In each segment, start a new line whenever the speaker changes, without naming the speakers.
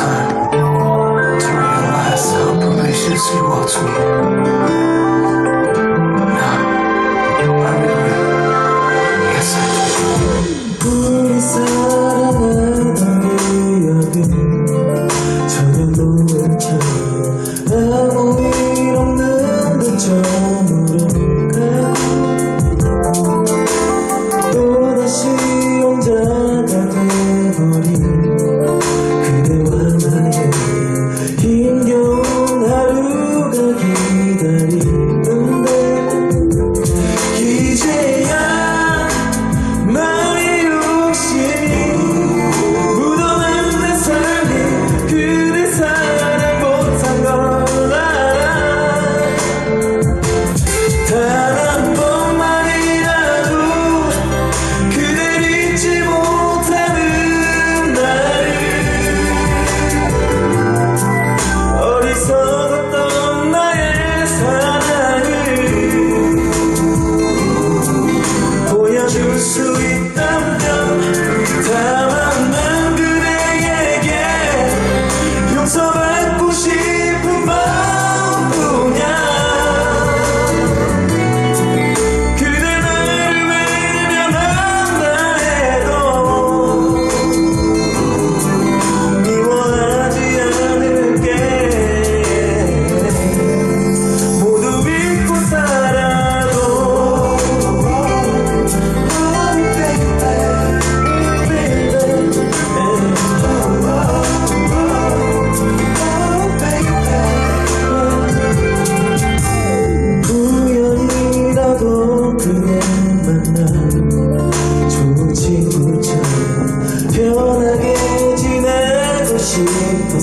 time to realize how pernicious you are to me.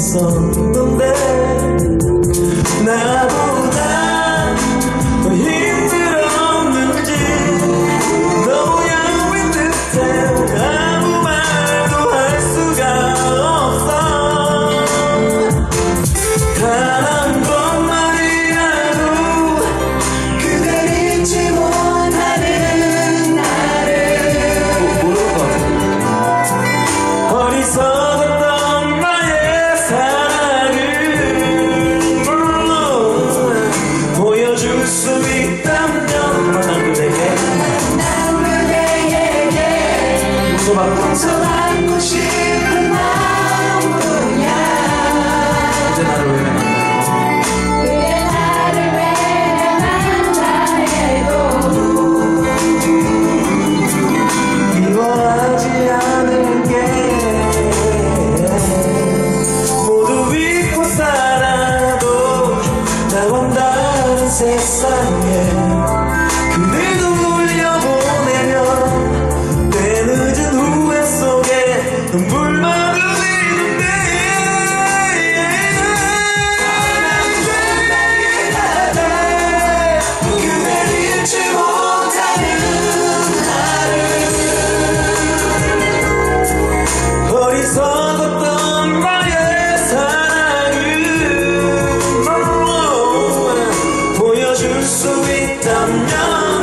sun. 용서받고 싶은 마음으로야 이제 나를 왜 모두 믿고 살아도 나 원하는 세상 줄 수 있다면